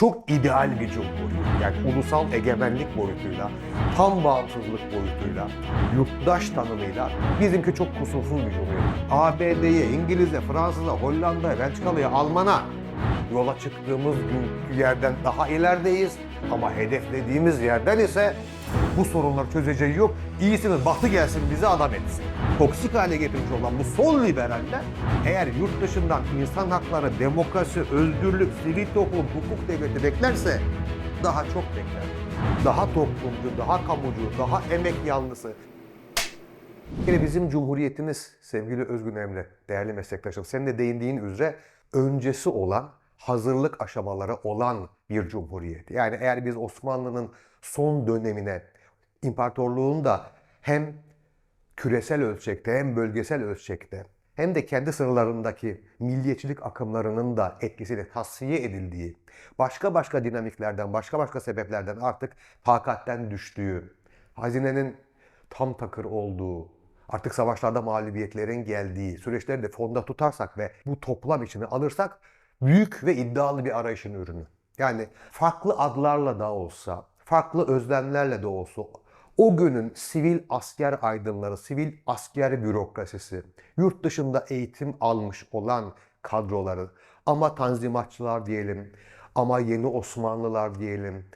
çok ideal bir cumhuriyet. Yani ulusal egemenlik boyutuyla, tam bağımsızlık boyutuyla, yurttaş tanımıyla bizimki çok kusursuz bir cumhuriyet. ABD'ye, İngiliz'e, Fransız'a, Hollanda'ya, Belçikalı'ya, Alman'a yola çıktığımız günkü yerden daha ilerideyiz. Ama hedeflediğimiz yerden ise bu sorunları çözeceği yok. İyisinin batı gelsin bizi adam etsin. Toksik hale getirmiş olan bu sol liberaller eğer yurt dışından insan hakları, demokrasi, özgürlük, sivil toplum, hukuk devleti beklerse daha çok bekler. Daha toplumcu, daha kamucu, daha emek yanlısı. Yine bizim cumhuriyetimiz sevgili Özgün Emre, değerli meslektaşım, senin de değindiğin üzere öncesi olan, hazırlık aşamaları olan bir cumhuriyet. Yani eğer biz Osmanlı'nın son dönemine, imparatorluğun da hem küresel ölçekte hem bölgesel ölçekte hem de kendi sınırlarındaki milliyetçilik akımlarının da etkisiyle tasfiye edildiği, başka başka dinamiklerden, başka başka sebeplerden artık takatten düştüğü, hazinenin tam takır olduğu, artık savaşlarda mağlubiyetlerin geldiği süreçleri de fonda tutarsak ve bu toplam içine alırsak büyük ve iddialı bir arayışın ürünü. Yani farklı adlarla da olsa, farklı özlemlerle de olsa o günün sivil asker aydınları, sivil asker bürokrasisi, yurt dışında eğitim almış olan kadroları ama tanzimatçılar diyelim, ama yeni Osmanlılar diyelim,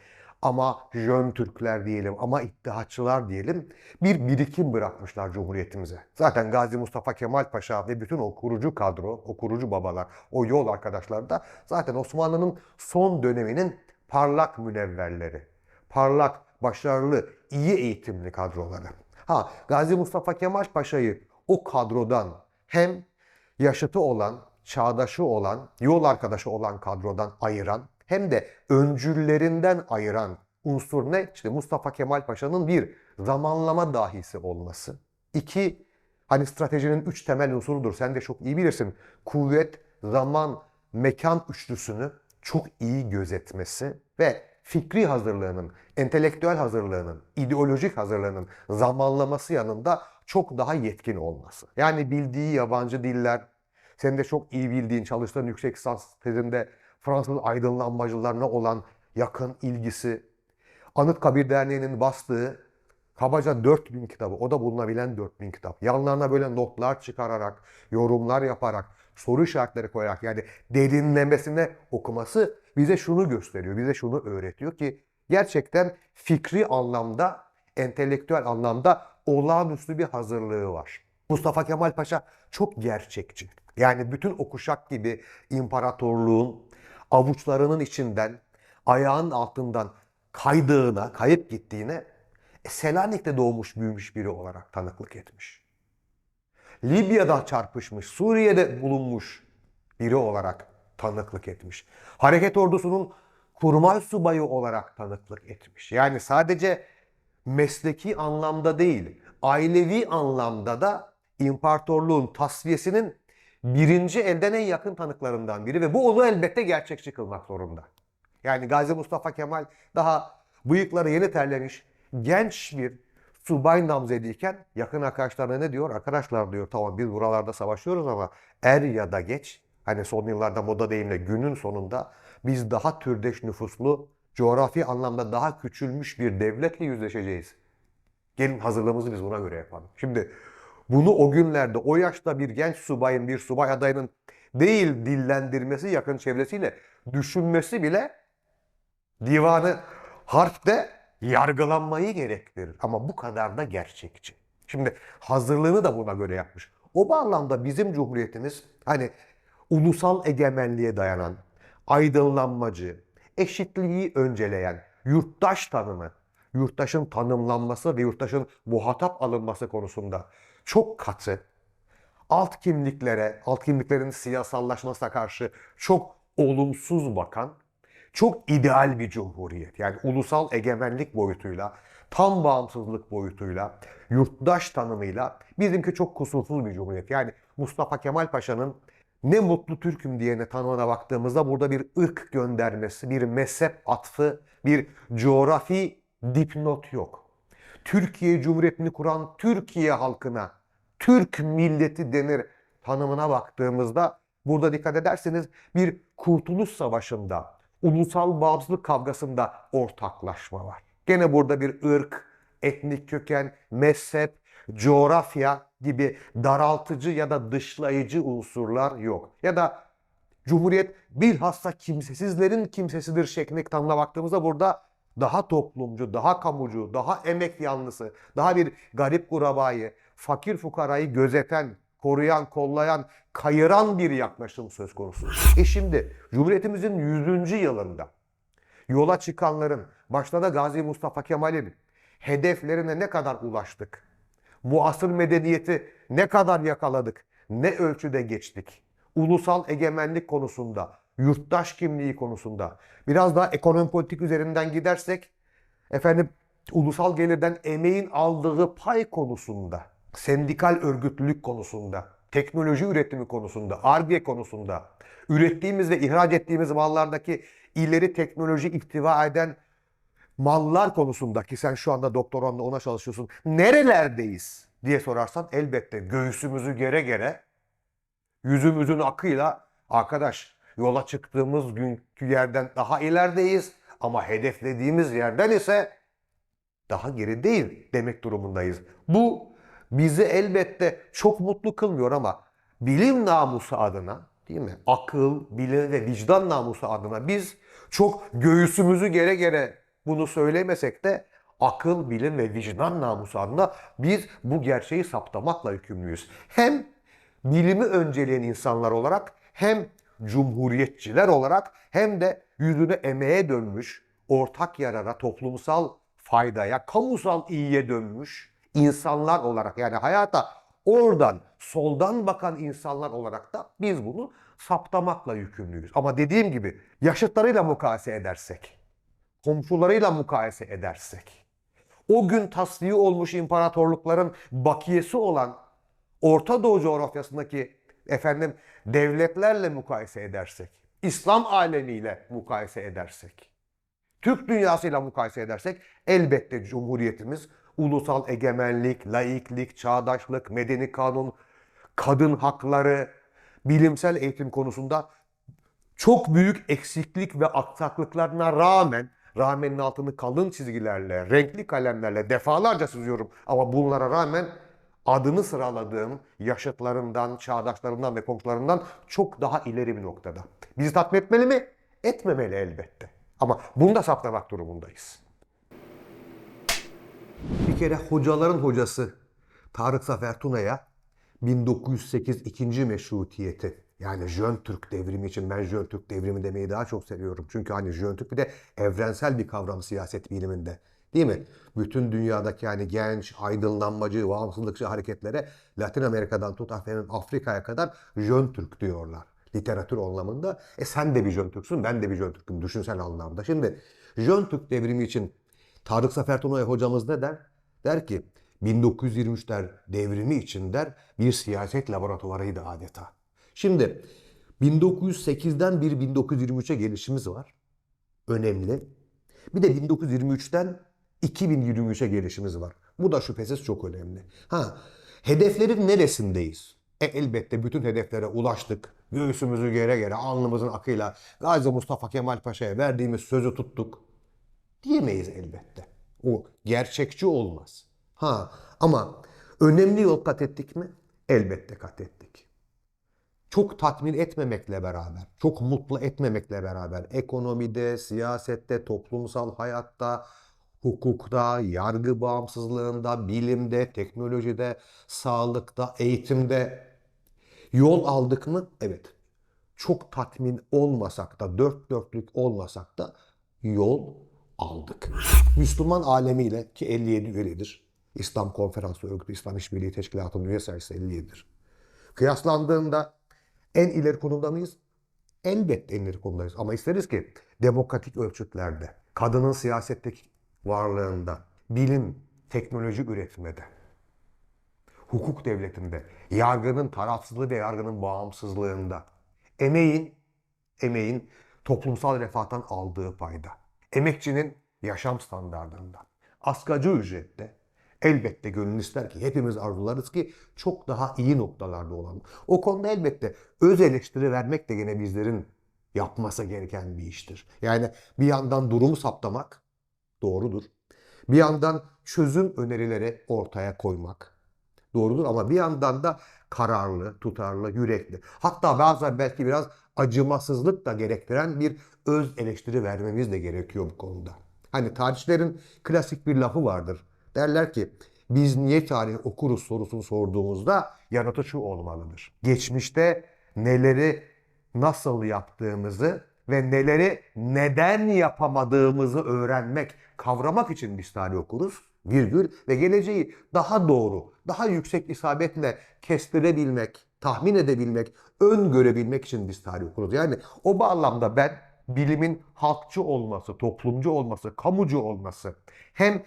ama Jön Türkler diyelim, ama İttihatçılar diyelim bir birikim bırakmışlar Cumhuriyetimize. Zaten Gazi Mustafa Kemal Paşa ve bütün o kurucu kadro, o kurucu babalar, o yol arkadaşlar da zaten Osmanlı'nın son döneminin parlak münevverleri, parlak, başarılı, iyi eğitimli kadroları. Ha, Gazi Mustafa Kemal Paşa'yı o kadrodan hem yaşıtı olan, çağdaşı olan, yol arkadaşı olan kadrodan ayıran hem de öncüllerinden ayıran unsur ne? İşte Mustafa Kemal Paşa'nın bir zamanlama dahisi olması. İki, hani stratejinin üç temel unsurudur. Sen de çok iyi bilirsin. Kuvvet, zaman, mekan üçlüsünü çok iyi gözetmesi ve fikri hazırlığının, entelektüel hazırlığının, ideolojik hazırlığının zamanlaması yanında çok daha yetkin olması. Yani bildiği yabancı diller, senin de çok iyi bildiğin çalıştığın yüksek lisans tezinde Fransız aydınlanmacılarına olan yakın ilgisi, Anıtkabir Derneği'nin bastığı kabaca 4000 kitabı, o da bulunabilen 4000 kitap. Yanlarına böyle notlar çıkararak, yorumlar yaparak, soru işaretleri koyarak yani derinlemesine okuması bize şunu gösteriyor, bize şunu öğretiyor ki gerçekten fikri anlamda, entelektüel anlamda olağanüstü bir hazırlığı var. Mustafa Kemal Paşa çok gerçekçi. Yani bütün o kuşak gibi imparatorluğun avuçlarının içinden, ayağın altından kaydığına, kayıp gittiğine e, Selanik'te doğmuş büyümüş biri olarak tanıklık etmiş. Libya'da çarpışmış, Suriye'de bulunmuş biri olarak tanıklık etmiş. Hareket ordusunun kurmay subayı olarak tanıklık etmiş. Yani sadece mesleki anlamda değil, ailevi anlamda da imparatorluğun tasfiyesinin birinci elden en yakın tanıklarından biri ve bu onu elbette gerçekçi kılmak zorunda. Yani Gazi Mustafa Kemal daha bıyıkları yeni terlemiş genç bir subay namzediyken yakın arkadaşlarına ne diyor? Arkadaşlar diyor tamam biz buralarda savaşıyoruz ama er ya da geç hani son yıllarda moda deyimle günün sonunda biz daha türdeş nüfuslu coğrafi anlamda daha küçülmüş bir devletle yüzleşeceğiz. Gelin hazırlığımızı biz buna göre yapalım. Şimdi bunu o günlerde o yaşta bir genç subayın, bir subay adayının değil dillendirmesi yakın çevresiyle düşünmesi bile divanı harpte yargılanmayı gerektirir. Ama bu kadar da gerçekçi. Şimdi hazırlığını da buna göre yapmış. O bağlamda bizim cumhuriyetimiz hani ulusal egemenliğe dayanan, aydınlanmacı, eşitliği önceleyen, yurttaş tanımı, yurttaşın tanımlanması ve yurttaşın muhatap alınması konusunda çok katı, alt kimliklere, alt kimliklerin siyasallaşmasına karşı çok olumsuz bakan, çok ideal bir cumhuriyet. Yani ulusal egemenlik boyutuyla, tam bağımsızlık boyutuyla, yurttaş tanımıyla bizimki çok kusursuz bir cumhuriyet. Yani Mustafa Kemal Paşa'nın ne mutlu Türk'üm diyene tanımına baktığımızda burada bir ırk göndermesi, bir mezhep atfı bir coğrafi dipnot yok. Türkiye Cumhuriyeti'ni kuran Türkiye halkına Türk milleti denir tanımına baktığımızda burada dikkat ederseniz bir kurtuluş savaşında, ulusal bağımsızlık kavgasında ortaklaşma var. Gene burada bir ırk, etnik köken, mezhep, coğrafya gibi daraltıcı ya da dışlayıcı unsurlar yok. Ya da Cumhuriyet bilhassa kimsesizlerin kimsesidir şeklinde tanımına baktığımızda burada daha toplumcu, daha kamucu, daha emek yanlısı, daha bir garip kurabayı, fakir fukarayı gözeten, koruyan, kollayan, kayıran bir yaklaşım söz konusu. E şimdi Cumhuriyetimizin 100. yılında yola çıkanların, başta da Gazi Mustafa Kemal'in hedeflerine ne kadar ulaştık? Muasır medeniyeti ne kadar yakaladık? Ne ölçüde geçtik? Ulusal egemenlik konusunda, yurttaş kimliği konusunda, biraz daha ekonomi politik üzerinden gidersek, efendim ulusal gelirden emeğin aldığı pay konusunda, sendikal örgütlülük konusunda, teknoloji üretimi konusunda, ARGE konusunda, ürettiğimiz ve ihraç ettiğimiz mallardaki ileri teknoloji ihtiva eden mallar konusunda ki sen şu anda doktoranla ona çalışıyorsun. Nerelerdeyiz diye sorarsan elbette göğsümüzü gere gere yüzümüzün akıyla arkadaş yola çıktığımız günkü yerden daha ilerideyiz ama hedeflediğimiz yerden ise daha geri değil demek durumundayız. Bu bizi elbette çok mutlu kılmıyor ama bilim namusu adına değil mi? Akıl, bilim ve vicdan namusu adına biz çok göğsümüzü gere gere bunu söylemesek de akıl, bilim ve vicdan namusu adına biz bu gerçeği saptamakla yükümlüyüz. Hem bilimi önceleyen insanlar olarak hem cumhuriyetçiler olarak hem de yüzünü emeğe dönmüş, ortak yarara, toplumsal faydaya, kamusal iyiye dönmüş insanlar olarak yani hayata oradan soldan bakan insanlar olarak da biz bunu saptamakla yükümlüyüz. Ama dediğim gibi yaşıtlarıyla mukayese edersek, komşularıyla mukayese edersek, o gün tasfiye olmuş imparatorlukların bakiyesi olan Orta Doğu coğrafyasındaki efendim devletlerle mukayese edersek, İslam alemiyle mukayese edersek, Türk dünyasıyla mukayese edersek elbette Cumhuriyetimiz ulusal egemenlik, laiklik, çağdaşlık, medeni kanun, kadın hakları, bilimsel eğitim konusunda çok büyük eksiklik ve aksaklıklarına rağmen rağmenin altını kalın çizgilerle, renkli kalemlerle defalarca çiziyorum ama bunlara rağmen adını sıraladığım yaşıtlarından, çağdaşlarından ve komşularından çok daha ileri bir noktada. Bizi tatmin etmeli mi? Etmemeli elbette. Ama bunu da saptamak durumundayız. Bir kere hocaların hocası Tarık Zafer Tuna'ya 1908 ikinci meşrutiyeti yani Jön Türk devrimi için ben Jön Türk devrimi demeyi daha çok seviyorum. Çünkü hani Jön Türk bir de evrensel bir kavram siyaset biliminde. Değil mi? Bütün dünyadaki yani genç, aydınlanmacı, bağımsızlıkçı hareketlere Latin Amerika'dan tut Afrika'ya kadar Jön Türk diyorlar. Literatür anlamında. E sen de bir Jön Türksün, ben de bir Jön Türk'üm düşünsel anlamda. Şimdi Jön Türk devrimi için Tarık Zafer Tunay hocamız ne der? Der ki 1923'ler devrimi için der bir siyaset laboratuvarıydı adeta. Şimdi 1908'den bir 1923'e gelişimiz var. Önemli. Bir de 1923'ten 2023'e gelişimiz var. Bu da şüphesiz çok önemli. Ha, hedeflerin neresindeyiz? E elbette bütün hedeflere ulaştık. Göğsümüzü gere gere alnımızın akıyla Gazi Mustafa Kemal Paşa'ya verdiğimiz sözü tuttuk. Diyemeyiz elbette. O gerçekçi olmaz. Ha ama önemli yol kat ettik mi? Elbette kat ettik. Çok tatmin etmemekle beraber, çok mutlu etmemekle beraber ekonomide, siyasette, toplumsal hayatta, hukukta, yargı bağımsızlığında, bilimde, teknolojide, sağlıkta, eğitimde yol aldık mı? Evet. Çok tatmin olmasak da, dört dörtlük olmasak da yol aldık. Müslüman alemiyle ki 57 üyelidir. İslam Konferansı Örgütü, İslam İşbirliği Teşkilatı'nın üye sayısı 57'dir. Kıyaslandığında en ileri konumda mıyız? Elbette en ileri konumdayız. Ama isteriz ki demokratik ölçütlerde, kadının siyasetteki varlığında, bilim, teknoloji üretiminde, hukuk devletinde, yargının tarafsızlığı ve yargının bağımsızlığında, emeğin, emeğin toplumsal refahtan aldığı payda, emekçinin yaşam standartından. Asgari ücrette elbette gönül ister ki hepimiz arzularız ki çok daha iyi noktalarda olalım. O konuda elbette öz eleştiri vermek de gene bizlerin yapması gereken bir iştir. Yani bir yandan durumu saptamak doğrudur. Bir yandan çözüm önerileri ortaya koymak doğrudur ama bir yandan da kararlı, tutarlı, yürekli. Hatta bazen belki biraz acımasızlık da gerektiren bir öz eleştiri vermemiz de gerekiyor bu konuda. Hani tarihçilerin klasik bir lafı vardır. Derler ki biz niye tarih okuruz sorusunu sorduğumuzda yanıtı şu olmalıdır. Geçmişte neleri nasıl yaptığımızı ve neleri neden yapamadığımızı öğrenmek, kavramak için biz tarih okuruz. Virgül ve geleceği daha doğru, daha yüksek isabetle kestirebilmek, tahmin edebilmek, öngörebilmek için biz tarih okuruz. Yani o bağlamda ben bilimin halkçı olması, toplumcu olması, kamucu olması hem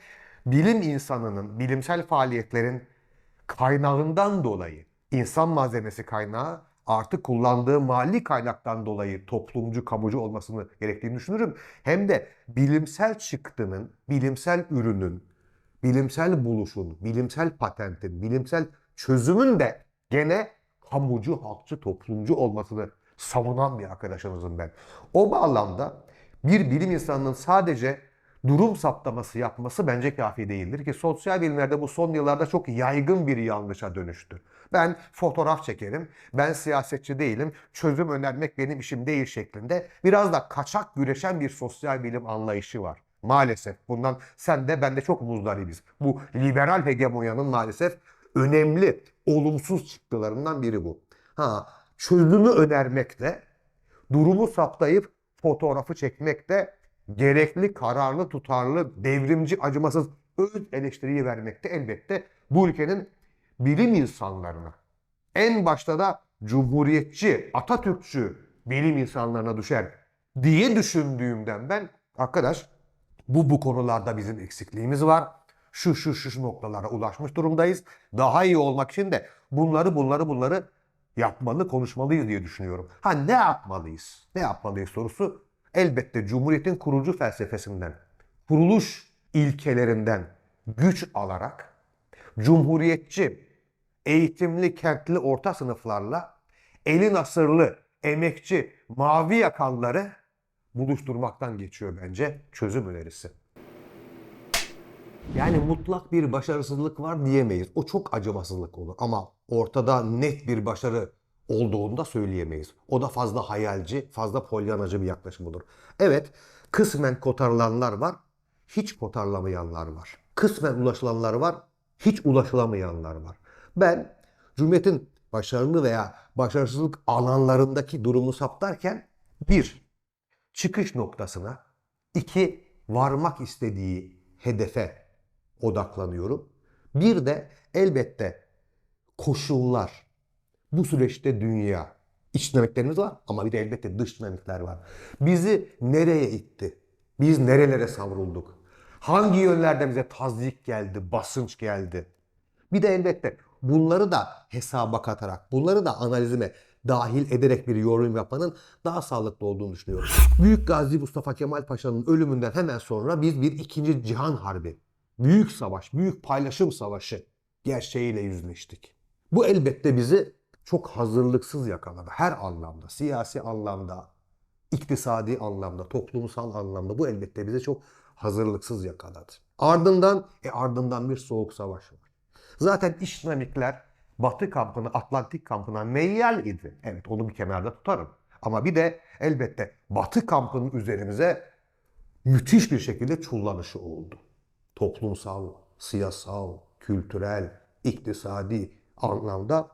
bilim insanının, bilimsel faaliyetlerin kaynağından dolayı insan malzemesi kaynağı artık kullandığı mali kaynaktan dolayı toplumcu, kamucu olmasını gerektiğini düşünürüm. Hem de bilimsel çıktının, bilimsel ürünün, bilimsel buluşun, bilimsel patentin, bilimsel çözümün de gene kamucu, halkçı, toplumcu olmasını savunan bir arkadaşınızım ben. O bağlamda bir bilim insanının sadece durum saptaması yapması bence kafi değildir ki sosyal bilimlerde bu son yıllarda çok yaygın bir yanlışa dönüştü. Ben fotoğraf çekerim, ben siyasetçi değilim, çözüm önermek benim işim değil şeklinde biraz da kaçak güreşen bir sosyal bilim anlayışı var. Maalesef bundan sen de ben de çok muzdaribiz. Bu liberal hegemonyanın maalesef önemli, olumsuz çıktılarından biri bu. Ha, çözümü önermek de, durumu saptayıp fotoğrafı çekmek de gerekli, kararlı, tutarlı, devrimci, acımasız öz eleştiriyi vermekte elbette bu ülkenin bilim insanlarına, en başta da cumhuriyetçi, Atatürkçü bilim insanlarına düşer diye düşündüğümden ben arkadaş bu bu konularda bizim eksikliğimiz var. Şu şu şu noktalara ulaşmış durumdayız. Daha iyi olmak için de bunları bunları bunları yapmalı, konuşmalıyız diye düşünüyorum. Ha ne yapmalıyız? Ne yapmalıyız sorusu elbette Cumhuriyet'in kurucu felsefesinden, kuruluş ilkelerinden güç alarak cumhuriyetçi, eğitimli, kentli orta sınıflarla eli nasırlı, emekçi, mavi yakalları buluşturmaktan geçiyor bence çözüm önerisi. Yani mutlak bir başarısızlık var diyemeyiz. O çok acımasızlık olur. Ama ortada net bir başarı olduğunu da söyleyemeyiz. O da fazla hayalci, fazla polyanacı bir yaklaşım olur. Evet, kısmen kotarılanlar var, hiç kotarlamayanlar var. Kısmen ulaşılanlar var, hiç ulaşılamayanlar var. Ben Cumhuriyet'in başarılı veya başarısızlık alanlarındaki durumu saptarken bir, çıkış noktasına, iki, varmak istediği hedefe odaklanıyorum. Bir de elbette koşullar, bu süreçte dünya, iç dinamiklerimiz var ama bir de elbette dış dinamikler var. Bizi nereye itti? Biz nerelere savrulduk? Hangi yönlerden bize tazyik geldi, basınç geldi? Bir de elbette bunları da hesaba katarak, bunları da analizime dahil ederek bir yorum yapmanın daha sağlıklı olduğunu düşünüyorum. Büyük Gazi Mustafa Kemal Paşa'nın ölümünden hemen sonra biz bir ikinci cihan harbi, büyük savaş, büyük paylaşım savaşı gerçeğiyle yüzleştik. Bu elbette bizi çok hazırlıksız yakaladı. Her anlamda, siyasi anlamda, iktisadi anlamda, toplumsal anlamda bu elbette bizi çok hazırlıksız yakaladı. Ardından, e ardından bir soğuk savaş var. Zaten iş dinamikler Batı kampına, Atlantik kampına meyyal idi. Evet onu bir kenarda tutarım. Ama bir de elbette Batı kampının üzerimize müthiş bir şekilde çullanışı oldu. Toplumsal, siyasal, kültürel, iktisadi anlamda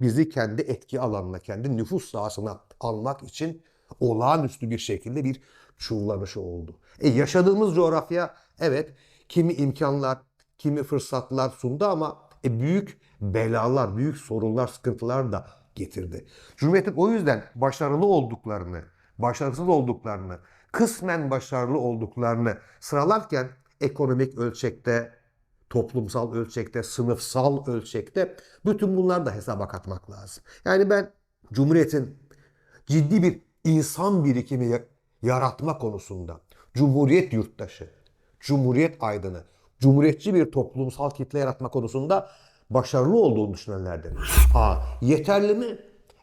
bizi kendi etki alanına, kendi nüfus sahasına almak için olağanüstü bir şekilde bir çullanışı oldu. E yaşadığımız coğrafya evet kimi imkanlar, kimi fırsatlar sundu ama e, büyük belalar, büyük sorunlar, sıkıntılar da getirdi. Cumhuriyet'in o yüzden başarılı olduklarını, başarısız olduklarını, kısmen başarılı olduklarını sıralarken ekonomik ölçekte, toplumsal ölçekte, sınıfsal ölçekte bütün bunlar da hesaba katmak lazım. Yani ben Cumhuriyet'in ciddi bir insan birikimi ya- yaratma konusunda, Cumhuriyet yurttaşı, Cumhuriyet aydını, Cumhuriyetçi bir toplumsal kitle yaratma konusunda başarılı olduğunu düşünenlerden. Ha, yeterli mi?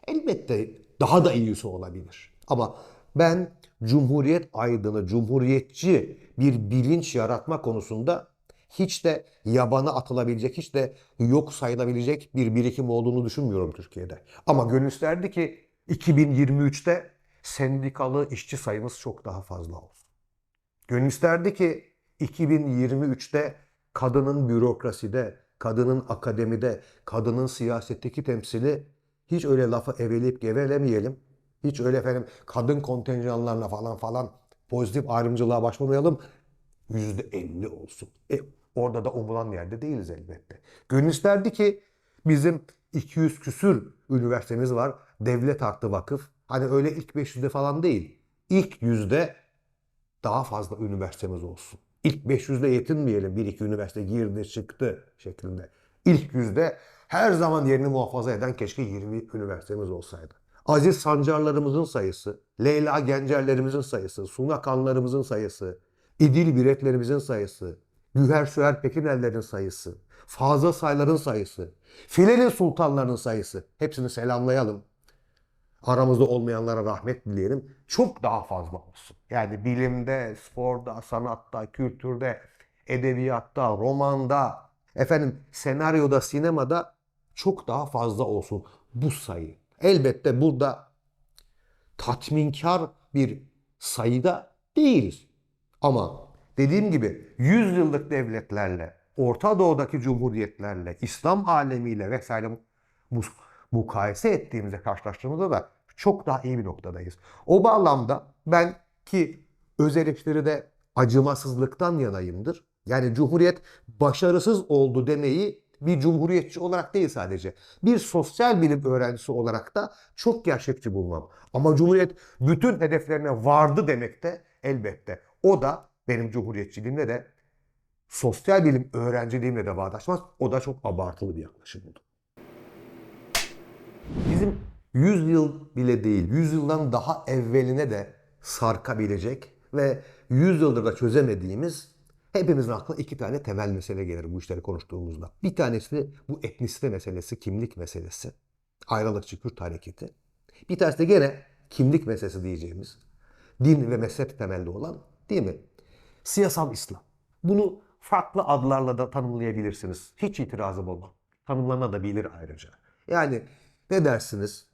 Elbette daha da iyisi olabilir. Ama ben Cumhuriyet aydını, Cumhuriyetçi bir bilinç yaratma konusunda hiç de yabana atılabilecek, hiç de yok sayılabilecek bir birikim olduğunu düşünmüyorum Türkiye'de. Ama gönül isterdi ki 2023'te sendikalı işçi sayımız çok daha fazla olsun. Gönül isterdi ki 2023'te kadının bürokraside, kadının akademide, kadının siyasetteki temsili hiç öyle lafı eveleyip gevelemeyelim. Hiç öyle efendim kadın kontenjanlarına falan falan pozitif ayrımcılığa başvurmayalım. %50 olsun. E, orada da umulan yerde değiliz elbette. Gönül isterdi ki bizim 200 küsür üniversitemiz var. Devlet artı vakıf. Hani öyle ilk 500'de falan değil. İlk yüzde daha fazla üniversitemiz olsun. İlk 500'de yetinmeyelim. Bir iki üniversite girdi çıktı şeklinde. İlk yüzde her zaman yerini muhafaza eden keşke 20 üniversitemiz olsaydı. Aziz Sancarlarımızın sayısı, Leyla Gencerlerimizin sayısı, Suna Kanlarımızın sayısı, İdil Biretlerimizin sayısı, Güher Süer Pekinellerin sayısı, Fazla Sayların sayısı, Filenin Sultanlarının sayısı. Hepsini selamlayalım. Aramızda olmayanlara rahmet dileyelim. Çok daha fazla olsun. Yani bilimde, sporda, sanatta, kültürde, edebiyatta, romanda, efendim senaryoda, sinemada çok daha fazla olsun bu sayı. Elbette burada tatminkar bir sayıda değiliz. Ama dediğim gibi 100 yıllık devletlerle, Orta Doğu'daki cumhuriyetlerle, İslam alemiyle vesaire mukayese ettiğimizde, karşılaştığımızda da çok daha iyi bir noktadayız. O bağlamda ben ki öz eleştiride acımasızlıktan yanayımdır. Yani Cumhuriyet başarısız oldu demeyi bir cumhuriyetçi olarak değil sadece. Bir sosyal bilim öğrencisi olarak da çok gerçekçi bulmam. Ama Cumhuriyet bütün hedeflerine vardı demek de elbette. O da benim cumhuriyetçiliğimle de sosyal bilim öğrenciliğimle de bağdaşmaz. O da çok abartılı bir yaklaşım oldu. Bizim 100 yıl bile değil, 100 yıldan daha evveline de sarkabilecek ve 100 yıldır da çözemediğimiz hepimizin aklına iki tane temel mesele gelir bu işleri konuştuğumuzda. Bir tanesi bu etnisite meselesi, kimlik meselesi. Ayrılıkçı Kürt hareketi. Bir tanesi de gene kimlik meselesi diyeceğimiz din ve mezhep temelli olan değil mi? Siyasal İslam. Bunu farklı adlarla da tanımlayabilirsiniz. Hiç itirazım olmam. Tanımlanabilir ayrıca. Yani ne dersiniz?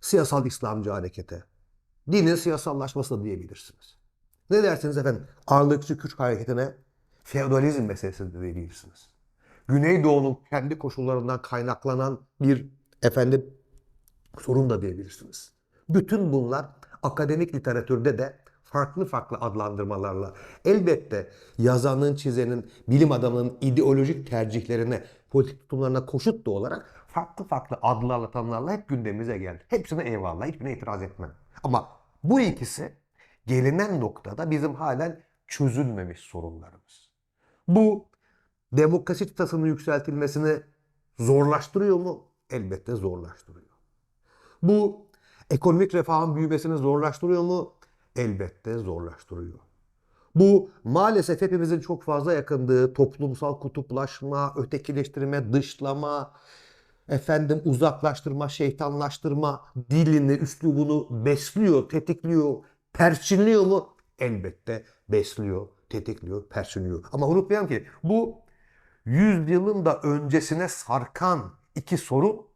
Siyasal İslamcı harekete. Dinin siyasallaşması da diyebilirsiniz. Ne dersiniz efendim? Ağırlıkçı Kürt hareketine feodalizm meselesi de diyebilirsiniz. Güneydoğu'nun kendi koşullarından kaynaklanan bir efendim sorun da diyebilirsiniz. Bütün bunlar akademik literatürde de farklı farklı adlandırmalarla elbette yazanın, çizenin, bilim adamının ideolojik tercihlerine, politik tutumlarına koşut da olarak farklı farklı adlarla, tanımlarla hep gündemimize geldi. Hepsine eyvallah, hiçbirine itiraz etmem. Ama bu ikisi gelinen noktada bizim halen çözülmemiş sorunlarımız. Bu demokrasi çıtasının yükseltilmesini zorlaştırıyor mu? Elbette zorlaştırıyor. Bu ekonomik refahın büyümesini zorlaştırıyor mu? Elbette zorlaştırıyor. Bu maalesef hepimizin çok fazla yakındığı toplumsal kutuplaşma, ötekileştirme, dışlama, efendim uzaklaştırma, şeytanlaştırma dilini, üslubunu besliyor, tetikliyor, perçinliyor mu? Elbette besliyor, tetikliyor, perçinliyor. Ama unutmayalım ki bu yüzyılın da öncesine sarkan iki sorun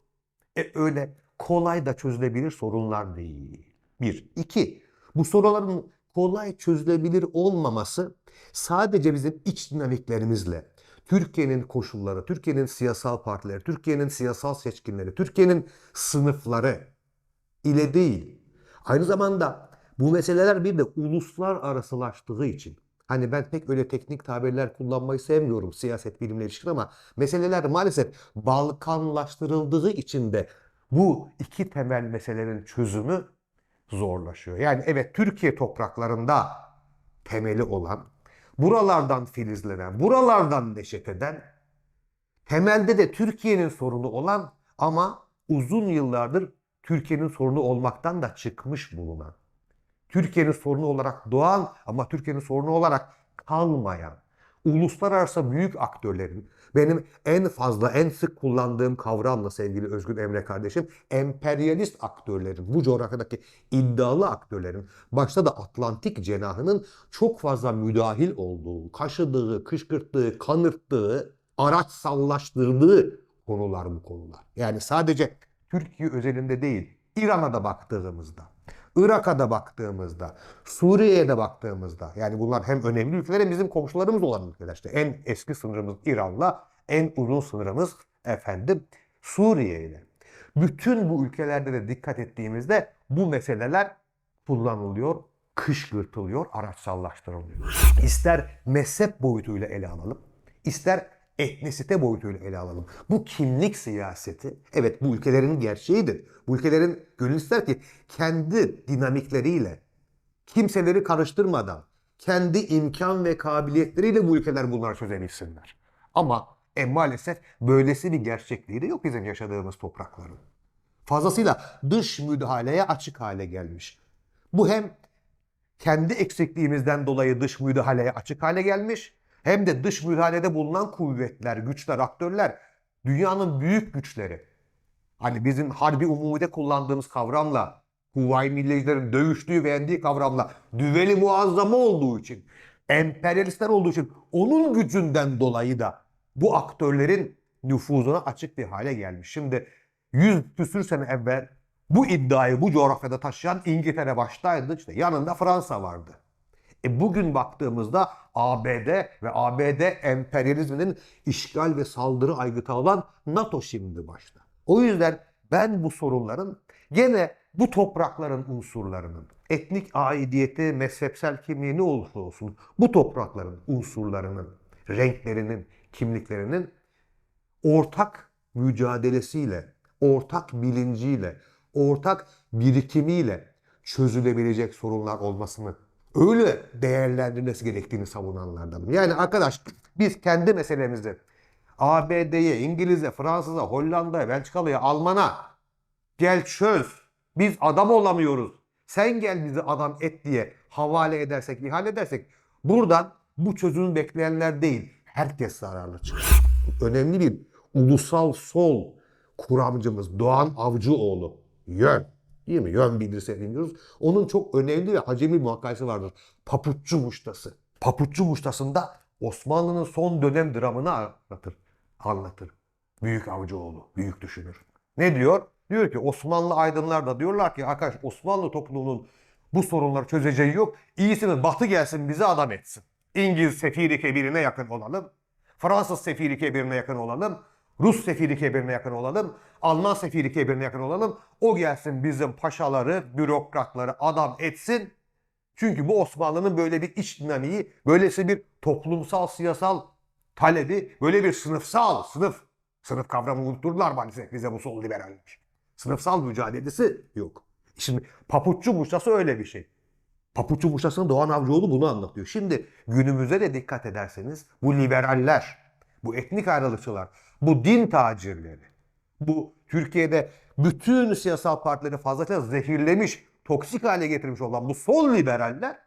e, öyle kolay da çözülebilir sorunlar değil. Bir. iki. Bu soruların kolay çözülebilir olmaması sadece bizim iç dinamiklerimizle, Türkiye'nin koşulları, Türkiye'nin siyasal partileri, Türkiye'nin siyasal seçkinleri, Türkiye'nin sınıfları ile değil. Aynı zamanda bu meseleler bir de uluslararasılaştığı için Hani ben pek öyle teknik tabirler kullanmayı sevmiyorum siyaset bilimle ilişkin ama meseleler maalesef Balkanlaştırıldığı için de bu iki temel meselelerin çözümü zorlaşıyor. Yani evet Türkiye topraklarında temeli olan, buralardan filizlenen, buralardan neşet eden, temelde de Türkiye'nin sorunu olan ama uzun yıllardır Türkiye'nin sorunu olmaktan da çıkmış bulunan Türkiye'nin sorunu olarak doğan ama Türkiye'nin sorunu olarak kalmayan uluslararası büyük aktörlerin benim en fazla en sık kullandığım kavramla sevgili Özgür Emre kardeşim emperyalist aktörlerin bu coğrafyadaki iddialı aktörlerin başta da Atlantik cenahının çok fazla müdahil olduğu, kaşıdığı, kışkırttığı, kanırttığı, araç sallaştırdığı konular bu konular. Yani sadece Türkiye özelinde değil, İran'a da baktığımızda, Irak'a da baktığımızda, Suriye'ye de baktığımızda yani bunlar hem önemli ülkeler hem bizim komşularımız olan ülkeler. İşte en eski sınırımız İran'la en uzun sınırımız efendim Suriye ile. Bütün bu ülkelerde de dikkat ettiğimizde bu meseleler kullanılıyor, kışkırtılıyor, araçsallaştırılıyor. İster mezhep boyutuyla ele alalım, ister etnisite boyutuyla ele alalım. Bu kimlik siyaseti, evet bu ülkelerin gerçeğidir. Bu ülkelerin gönül ister ki kendi dinamikleriyle, kimseleri karıştırmadan, kendi imkan ve kabiliyetleriyle bu ülkeler bunları çözebilsinler. Ama e, maalesef böylesi bir gerçekliği de yok bizim yaşadığımız toprakların. Fazlasıyla dış müdahaleye açık hale gelmiş. Bu hem kendi eksikliğimizden dolayı dış müdahaleye açık hale gelmiş hem de dış müdahalede bulunan kuvvetler, güçler, aktörler dünyanın büyük güçleri. Hani bizim harbi umumide kullandığımız kavramla Huvayi millecilerin dövüştüğü ve yendiği kavramla düveli muazzama olduğu için, emperyalistler olduğu için onun gücünden dolayı da bu aktörlerin nüfuzuna açık bir hale gelmiş. Şimdi 100 küsür sene evvel bu iddiayı bu coğrafyada taşıyan İngiltere baştaydı. İşte yanında Fransa vardı. E bugün baktığımızda ABD ve ABD emperyalizminin işgal ve saldırı aygıtı olan NATO şimdi başta. O yüzden ben bu sorunların gene bu toprakların unsurlarının, etnik aidiyeti, mezhepsel kimliği ne olursa olsun bu toprakların unsurlarının, renklerinin, kimliklerinin ortak mücadelesiyle, ortak bilinciyle, ortak birikimiyle çözülebilecek sorunlar olmasını öyle değerlendirilmesi gerektiğini savunanlardanım. Yani arkadaş biz kendi meselemizi ABD'ye, İngiliz'e, Fransız'a, Hollanda'ya, Belçikalı'ya, Alman'a gel çöz. Biz adam olamıyoruz. Sen gel bizi adam et diye havale edersek, ihale edersek buradan bu çözümü bekleyenler değil. Herkes zararlı çıkar. Önemli bir ulusal sol kuramcımız Doğan Avcıoğlu. Yön. Değil mi? Yön bildirse dinliyoruz. Onun çok önemli ve acemi bir muhakkakası vardır. Papuççu muştası. Papuççu muştasında Osmanlı'nın son dönem dramını anlatır. Anlatır. Büyük Avcıoğlu, büyük düşünür. Ne diyor? Diyor ki Osmanlı aydınlar da diyorlar ki arkadaş Osmanlı toplumunun bu sorunları çözeceği yok. İyisinin batı gelsin bizi adam etsin. İngiliz sefiri kebirine yakın olalım. Fransız sefiri kebirine yakın olalım. Rus sefiri kebirine yakın olalım. Alman sefiri kebirine yakın olalım. O gelsin bizim paşaları, bürokratları adam etsin. Çünkü bu Osmanlı'nın böyle bir iç dinamiği, böylesi bir toplumsal, siyasal talebi, böyle bir sınıfsal, sınıf, sınıf kavramını unutturdular maalesef bize bu sol liberallik. Sınıfsal mücadelesi yok. Şimdi papuççu muşası öyle bir şey. Papuççu muşasının Doğan Avcıoğlu bunu anlatıyor. Şimdi günümüze de dikkat ederseniz bu liberaller, bu etnik ayrılıkçılar, bu din tacirleri, bu Türkiye'de bütün siyasal partileri fazlaca zehirlemiş, toksik hale getirmiş olan bu sol liberaller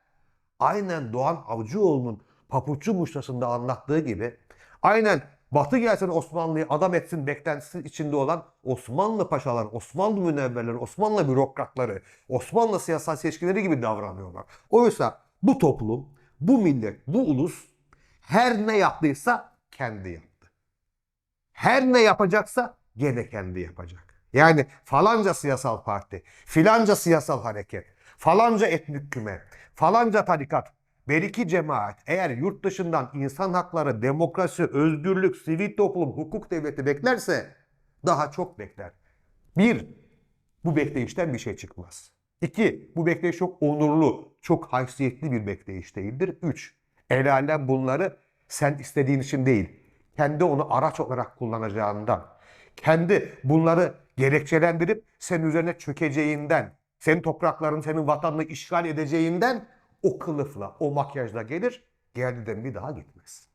aynen Doğan Avcıoğlu'nun papuççu muştasında anlattığı gibi aynen Batı gelsin Osmanlı'yı adam etsin beklentisi içinde olan Osmanlı paşaları, Osmanlı münevverleri, Osmanlı bürokratları, Osmanlı siyasal seçkileri gibi davranıyorlar. Oysa bu toplum, bu millet, bu ulus her ne yaptıysa kendi yaptı. Her ne yapacaksa gene kendi yapacak. Yani falanca siyasal parti, filanca siyasal hareket, falanca etnik küme, falanca tarikat, beriki cemaat eğer yurt dışından insan hakları, demokrasi, özgürlük, sivil toplum, hukuk devleti beklerse daha çok bekler. Bir, bu bekleyişten bir şey çıkmaz. İki, bu bekleyiş çok onurlu, çok haysiyetli bir bekleyiş değildir. Üç, el alem bunları sen istediğin için değil, kendi onu araç olarak kullanacağından, kendi bunları gerekçelendirip senin üzerine çökeceğinden, senin toprakların, senin vatanını işgal edeceğinden o kılıfla, o makyajla gelir, geldiğinden bir daha gitmez.